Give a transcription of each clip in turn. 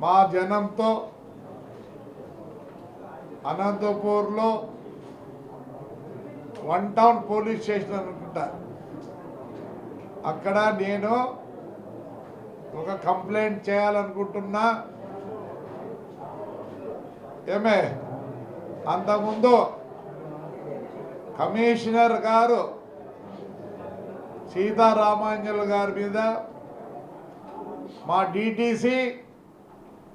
మా జనంతో అనంతపూర్లో వన్ టౌన్ పోలీస్ స్టేషన్ అనుకుంటా. అక్కడ నేను ఒక కంప్లైంట్ చేయాలనుకుంటున్నా. ఏమే అంతకుముందు కమిషనర్ గారు సీతారామాంజల్ గారి మీద మా డీటీసీ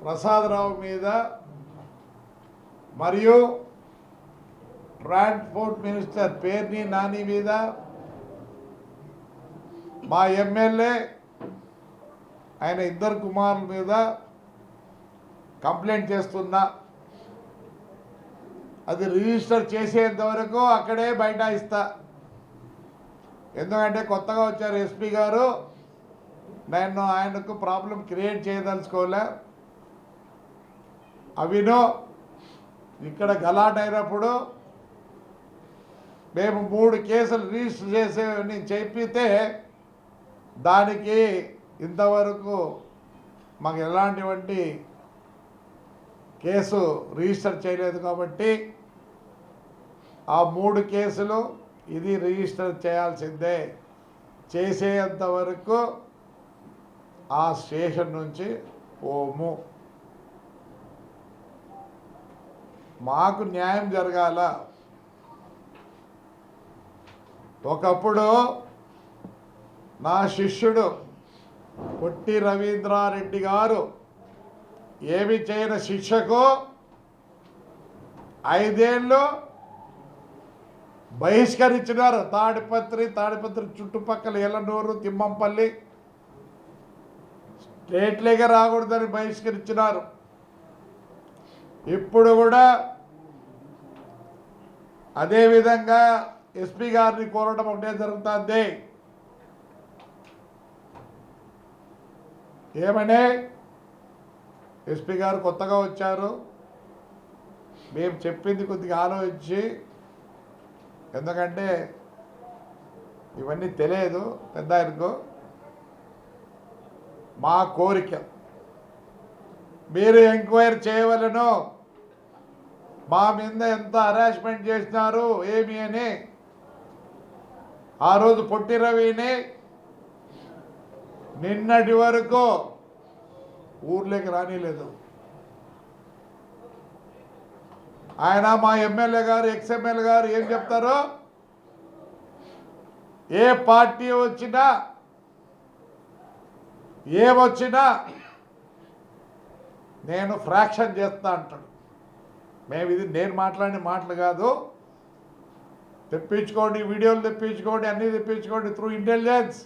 ప్రసాదరావు మీద మరియు ట్రాన్స్పోర్ట్ మినిస్టర్ పేర్ని నాని మీద మా ఎమ్మెల్యే ఆయన ఇద్దరు కుమారుల మీద కంప్లైంట్ చేస్తున్నా. అది రిజిస్టర్ చేసేంత వరకు అక్కడే బైఠాయిస్తా. ఎందుకంటే కొత్తగా వచ్చారు ఎస్పీ గారు నేను ఆయనకు ప్రాబ్లం క్రియేట్ చేయదలుచుకోలే. అవినో ఇక్కడ గలాట్ అయినప్పుడు మేము మూడు కేసులు రిజిస్టర్ చేసేవని చెప్పితే దానికి ఇంతవరకు మాకు ఎలాంటివంటి కేసు రిజిస్టర్ చేయలేదు కాబట్టి ఆ మూడు కేసులు ఇది రిజిస్టర్ చేయాల్సిందే. చేసేంత వరకు ఆ స్టేషన్ నుంచి పోము. మాకు న్యాయం జరగాల. ఒకప్పుడు నా శిష్యుడు పొట్టి రవీంద్రారెడ్డి గారు ఏమి చేయని శిక్షకు ఐదేళ్ళు బహిష్కరించినారు. తాడిపత్రి తాడిపత్రి చుట్టుపక్కల ఎల్లనూరు తిమ్మంపల్లి. స్టేట్లేగా రాకూడదని బహిష్కరించినారు. ఇప్పుడు కూడా అదేవిధంగా ఎస్పీ గారిని కోరడం ఒకటే జరుగుతుంది. ఏమనే ఎస్పీ గారు కొత్తగా వచ్చారు. మేము చెప్పింది కొద్దిగా ఆలోచించి ఎందుకంటే ఇవన్నీ తెలియదు పెద్ద ఆయనకు. మా కోరిక. మీరు ఎంక్వైరీ చేయవలను. మా మీద ఎంత హరాస్మెంట్ చేసినారు ఏమి అని. ఆ రోజు పొట్టి రవిని నిన్నటి వరకు ఊర్లోకి రానిలేదు. ఆయన మా ఎమ్మెల్యే గారు ఎక్స్ఎమ్ఎల్ గారు ఏం చెప్తారు ఏ పార్టీ వచ్చినా ఏమొచ్చినా నేను ఫ్రాక్షన్ చేస్తా అంటాడు. మేము ఇది నేను మాట్లాడిన మాటలు కాదు. తెప్పించుకోండి వీడియోలు తెప్పించుకోండి అన్నీ తెప్పించుకోండి త్రూ ఇంటెలిజెన్స్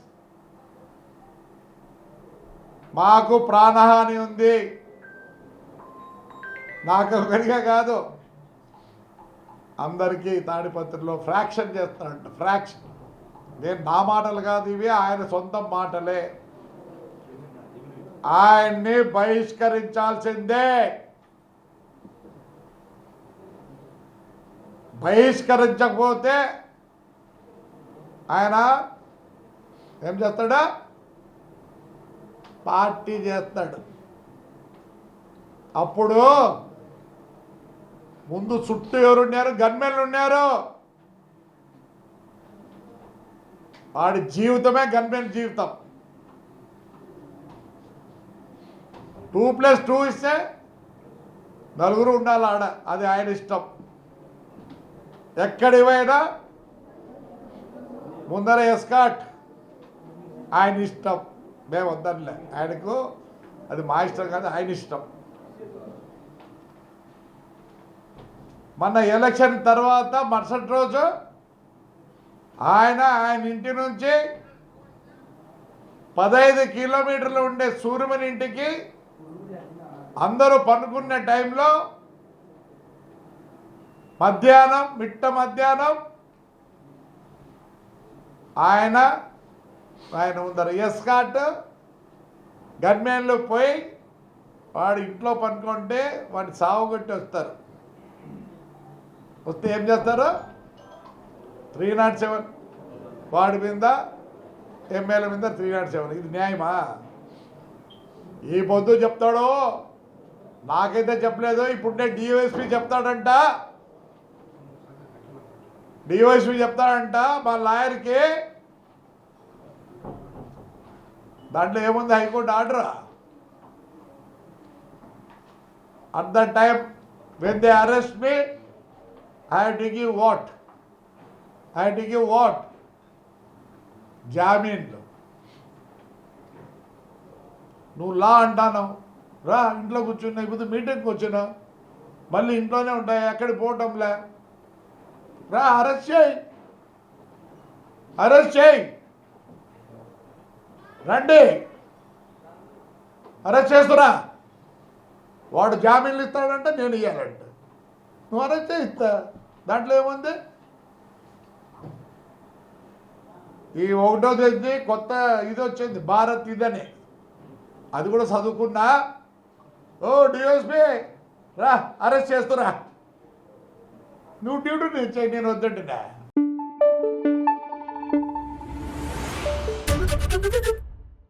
మాకు ప్రాణహాని ఉంది. నాకు ఒకరిగా కాదు. అందరికీ తాడిపత్రిలో ఫ్రాక్షన్ చేస్తాడంట ఫ్రాక్షన్. నేను నా మాటలు కాదు ఇవి ఆయన సొంత మాటలే. ఆయన్ని బహిష్కరించాల్సిందే. బహిష్కరించకపోతే ఆయన ఏం చేస్తాడా? పార్టీ చేస్తాడు. అప్పుడు ముందు చుట్టూ ఎవరున్నారు? గన్మెన్లు ఉన్నారు. వాడి జీవితమే గన్మెన్ జీవితం. టూ ప్లస్ టూ ఇస్తే నలుగురు ఉండాలి ఆడ. అది ఆయన ఇష్టం. ఎక్కడి పోయినా ముందర ఎస్కాట్. ఆయన ఇష్టం. మేము వద్దనిలే ఆయనకు అది మా ఇష్టం కాదు ఆయన ఇష్టం. మన ఎలక్షన్ తర్వాత మరుసటి రోజు ఆయన ఆయన ఇంటి నుంచి పదహైదు కిలోమీటర్లు ఉండే సూర్యమని ఇంటికి అందరూ పనుకున్న టైంలో మధ్యాహ్నం మిట్ట మధ్యాహ్నం ఆయన ఆయన ముందర ఎస్కాట్ గన్మెన్లు పోయి వాడు ఇంట్లో పనుకుంటే వాడిని సాగుగొట్టి వస్తారు. వస్తే ఏం చేస్తారు? Three not seven. వాడి మీద ఎమ్మెల్యే మీద త్రీ నాట్ సెవెన్. ఇది న్యాయమా? ఈ పొద్దు చెప్తాడో? నాకైతే చెప్పలేదు ఇప్పుడు నేను డిఓఎస్పీ చెప్తాడంట. డిఓఎస్పీ చెప్తాడంట మా లాయర్కి. దాంట్లో ఏముంది high court order? At the time when they arrest me I to give what I to give what జామీన్లు నువ్వు లా అంటాను రా ఇంట్లో కూర్చున్నా ఇప్పుడు మీటింగ్కి వచ్చినా. మళ్ళీ ఇంట్లోనే ఉంటాయి ఎక్కడికి పోవటంలే. రా అరెస్ట్ చేయి. అరెస్ట్ చేయి. రండి. అరెస్ట్ చేస్తురా వాడు జామీన్లు ఇస్తాడంటే నేను ఇవ్వాలంట నువ్వు అరెస్ట్ చేయిస్తా దాంట్లో ఏముంది? ఈ ఒకటో తేదీ కొత్త ఇది వచ్చింది. భారత్ ఇదని. అది కూడా చదువుకున్నా. డిఎస్పీ. రా అరెస్ట్ చేస్తురా. నువ్వు డ్యూటీ నేను చేయి నేను వద్దంటున్నా.